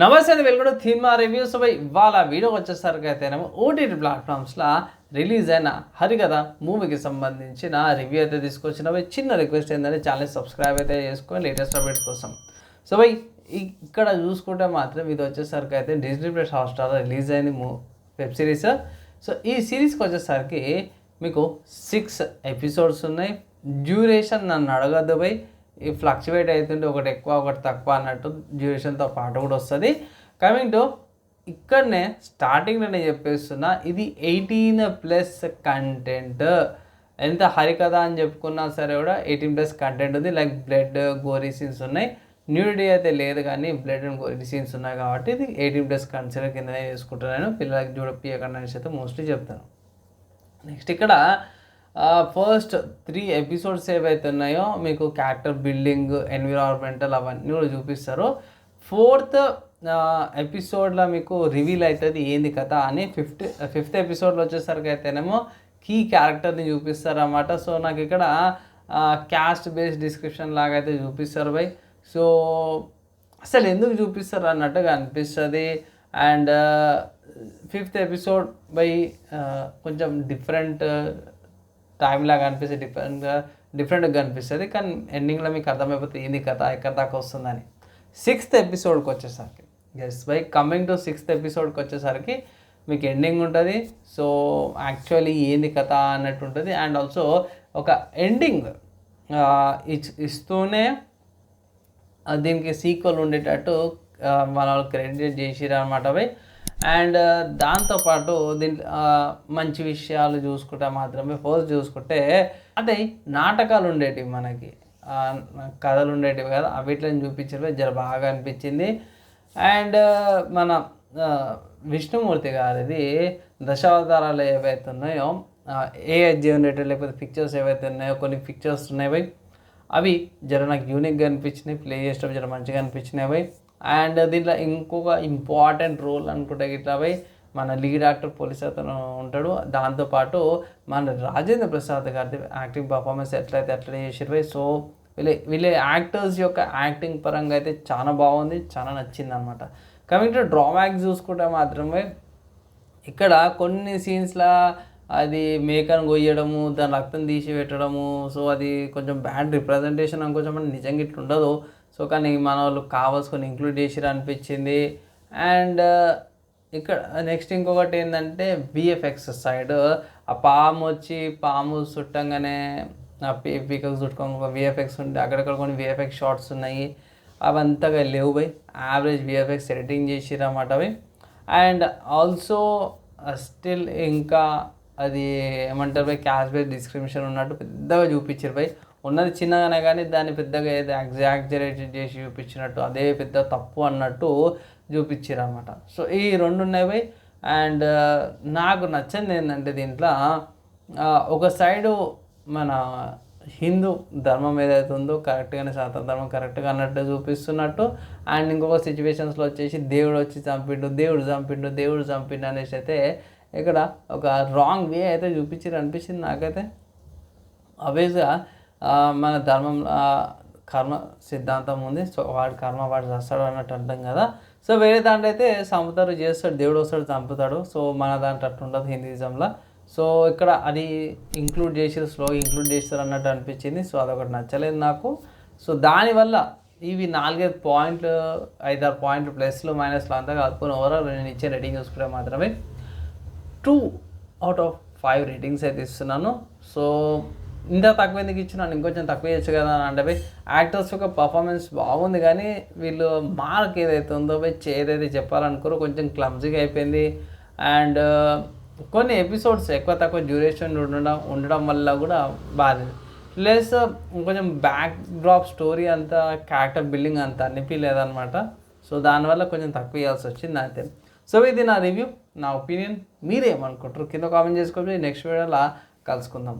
నమస్తే అండి welcome cinema reviews పై ఇవాళ వీడియో వచ్చేసరికి అయితేనేమో ఓటీటీ ప్లాట్ఫామ్స్లో రిలీజ్ అయిన హరికథ మూవీకి సంబంధించిన రివ్యూ అయితే తీసుకొచ్చిన చిన్న రిక్వెస్ట్ ఏంటంటే ఛానల్ సబ్స్క్రైబ్ అయితే చేసుకొని లేటెస్ట్ అప్డేట్స్ కోసం. సో బై ఇక్కడ చూసుకుంటే మాత్రం ఇది వచ్చేసరికి అయితే డిజిటల్ ప్లస్ హాట్స్టార్ రిలీజ్ అయింది మూ వెబ్ సిరీస్ సో ఈ సిరీస్కి వచ్చేసరికి మీకు సిక్స్ ఎపిసోడ్స్ ఉన్నాయి. డ్యూరేషన్ నన్ను అడగద్దు బై ఈ ఫ్లక్చువేట్ అవుతుంటే ఒకటి ఎక్కువ ఒకటి తక్కువ అన్నట్టు డ్యూరేషన్తో పాటు కూడా వస్తుంది. కమింగ్ టు ఇక్కడనే స్టార్టింగ్ నేను చెప్పేస్తున్నా ఇది ఎయిటీన్ ప్లస్ కంటెంట్. ఎంత హరికథ అని చెప్పుకున్నా సరే కూడా ఎయిటీన్ ప్లస్ కంటెంట్ ఉంది. లైక్ బ్లడ్ గోరీ సీన్స్ ఉన్నాయి. న్యూడిటీ అయితే లేదు కానీ బ్లడ్ అండ్ గోరీ సీన్స్ ఉన్నాయి కాబట్టి ఇది ఎయిటీన్ ప్లస్ కన్సిడర్ కిందనే చేసుకుంటున్నాను పిల్లలకి చూడపియకుండా అనేసి అయితే మోస్ట్లీ చెప్తాను. నెక్స్ట్ ఇక్కడ ఫస్ట్ త్రీ ఎపిసోడ్స్ ఏవైతే ఉన్నాయో మీకు క్యారెక్టర్ బిల్డింగ్ ఎన్విరాన్మెంటల్ అవన్నీ కూడా చూపిస్తారు. ఫోర్త్ ఎపిసోడ్లో మీకు రివీల్ అవుతుంది ఏంది కథ అని ఫిఫ్త్ ఫిఫ్త్ ఎపిసోడ్లో వచ్చేసరికి అయితేనేమో కీ క్యారెక్టర్ని చూపిస్తారన్నమాట. సో నాకు ఇక్కడ క్యాస్ట్ బేస్డ్ డిస్క్రిప్షన్ లాగా అయితే చూపిస్తారు బై సో అసలు ఎందుకు చూపిస్తారు అన్నట్టుగా అనిపిస్తుంది. అండ్ ఫిఫ్త్ ఎపిసోడ్ బై కొంచెం డిఫరెంట్ లాగా అనిపిస్తే డిఫరెంట్గా డిఫరెంట్గా కనిపిస్తుంది కానీ ఎండింగ్లో మీకు అర్థమైపోతుంది ఏంది కథ ఎక్కడ దాకా వస్తుందని. సిక్స్త్ ఎపిసోడ్కి వచ్చేసరికి as by coming to sixth ఎపిసోడ్కి వచ్చేసరికి మీకు ఎండింగ్ ఉంటుంది. సో యాక్చువల్లీ ఏంది కథ అన్నట్టు ఉంటుంది. అండ్ ఆల్సో ఒక ఎండింగ్ ఇస్తూనే దీనికి సీక్వల్ ఉండేటట్టు మన వాళ్ళు క్రెడిట్ చేసిరు అనమాట అవి. అండ్ దాంతోపాటు దీని మంచి విషయాలు చూసుకుంటే మాత్రమే ఫోర్స్ చూసుకుంటే అదే నాటకాలు ఉండేటివి మనకి. కథలు ఉండేటివి కదా అవిట్లని చూపించడమే జర బాగా అనిపించింది. అండ్ మన విష్ణుమూర్తి గారిది దశావతారాలు ఏవైతే ఉన్నాయో ఏఐ జనరేటర్ లేకపోతే పిక్చర్స్ ఏవైతే ఉన్నాయో కొన్ని పిక్చర్స్ ఉన్నాయి అవి జర నాకు యూనిక్గా అనిపించినాయి ప్లే చేసేటప్పుడు జర మంచిగా అనిపించినాయి అండ్ దీంట్లో ఇంకొక ఇంపార్టెంట్ రోల్ అనుకుంటే ఇట్లా అవి మన లీడ్ యాక్టర్ పోలీస్ అతను ఉంటాడు. దాంతోపాటు మన రాజేంద్ర ప్రసాద్ గారి యాక్టింగ్ పర్ఫార్మెన్స్ ఎట్లయితే అట్లా చేసిరు సో వీళ్ళ వీళ్ళ యాక్టర్స్ యొక్క యాక్టింగ్ పరంగా అయితే చాలా బాగుంది చాలా నచ్చింది అనమాట కమింగ్ టు డ్రాబ్యాక్స్ చూసుకుంటే మాత్రమే ఇక్కడ కొన్ని సీన్స్లో అది మేకను కొయ్యడము దాని రక్తం తీసి పెట్టడము సో అది కొంచెం బ్యాడ్ రిప్రజెంటేషన్ అనుకోవచ్చు కొంచెం నిజంగా ఇట్లా ఉండదు. సో కానీ మన వాళ్ళు కావాల్సుకొని ఇంక్లూడ్ చేసిరు అనిపించింది. అండ్ uh, ఇక్కడ uh, నెక్స్ట్ ఇంకొకటి ఏంటంటే విఎఫ్ఎక్స్ సైడ్ ఆ పాము వచ్చి పాము చుట్టంగానే ఆ పీకకు చుట్టుకొని విఎఫ్ఎక్స్ ఉంటే అక్కడక్కడ కొన్ని విఎఫ్ఎక్స్ షార్ట్స్ ఉన్నాయి. అవంతగా లేవు బై. యావరేజ్ విఎఫ్ఎక్స్ ఎడిటింగ్ చేసిరు అన్నమాట అవి. అండ్ ఆల్సో స్టిల్ ఇంకా అది ఏమంటారు బై? క్యాష్ బేస్ డిస్క్రిప్షన్ ఉన్నట్టు పెద్దగా చూపించారు బై. ఉన్నది చిన్నగానే కానీ దాన్ని పెద్దగా ఏదో ఎగ్జాగ్జరేటెడ్ చేసి చూపించినట్టు అదే పెద్ద తప్పు అన్నట్టు చూపించారు అనమాట సో ఈ రెండు ఉన్నాయి అండ్ uh, నాకు నచ్చింది ఏంటంటే దీంట్లో uh, ఒక సైడు మన హిందూ ధర్మం ఏదైతే ఉందో కరెక్ట్గానే సనాతన ధర్మం కరెక్ట్గా అన్నట్టు చూపిస్తున్నట్టు అండ్ ఇంకొక సిచ్యువేషన్స్లో వచ్చేసి దేవుడు వచ్చి చంపిండు దేవుడు చంపిండు దేవుడు చంపిండు అనేసి అయితే ఇక్కడ ఒక రాంగ్ వే అయితే చూపించారు అనిపించింది నాకైతే. అవేజ్గా మన ధర్మం కర్మ సిద్ధాంతం ఉంది. సో వాడి కర్మ వాడు చేస్తాడు అన్నట్టు అంటాం కదా. సో వేరే దాంట్లో అయితే చంపుతారు చేస్తాడు దేవుడు వస్తాడు చంపుతాడు. సో మన దాంట్లో అట్లా ఉండదు హిందూయిజంలో. సో ఇక్కడ అది ఇంక్లూడ్ చేసారు స్లో ఇంక్లూడ్ చేస్తారు అన్నట్టు అనిపించింది. సో అదొకటి నచ్చలేదు నాకు. సో దానివల్ల ఇవి నాలుగైదు పాయింట్లు ఐదారు పాయింట్లు ప్లస్లు మైనస్లు అంతా కలుపుకొని ఓవరాల్ నేను ఇచ్చే రేటింగ్ చూసుకుంటే మాత్రమే two out of five ratings అయితే ఇస్తున్నాను. సో ఇంత తక్కువ ఎందుకు ఇచ్చినాను ఇంకొంచెం తక్కువ చేయొచ్చు కదా అని అంటే యాక్టర్స్ యొక్క పర్ఫార్మెన్స్ బాగుంది కానీ వీళ్ళు మార్క్ ఏదైతే ఉందో పోయి ఏదైతే చెప్పాలనుకోరో. కొంచెం క్లమ్జీగా అయిపోయింది. అండ్ కొన్ని ఎపిసోడ్స్ ఎక్కువ తక్కువ డ్యూరేషన్ ఉండడం ఉండడం వల్ల కూడా బాధ ప్లస్ కొంచెం బ్యాక్ డ్రాప్ స్టోరీ అంతా క్యారెక్టర్ బిల్డింగ్ అంత అనిపించలేదన్నమాట. సో దానివల్ల కొంచెం తక్కువ ఇవ్వాల్సి వచ్చింది అంతే. సో ఇది నా రివ్యూ నా ఒపీనియన్ మీరేమనుకుంటారు? కింద కామెంట్ చేసుకోండి. నెక్స్ట్ వీడియోలో కలుసుకుందాం.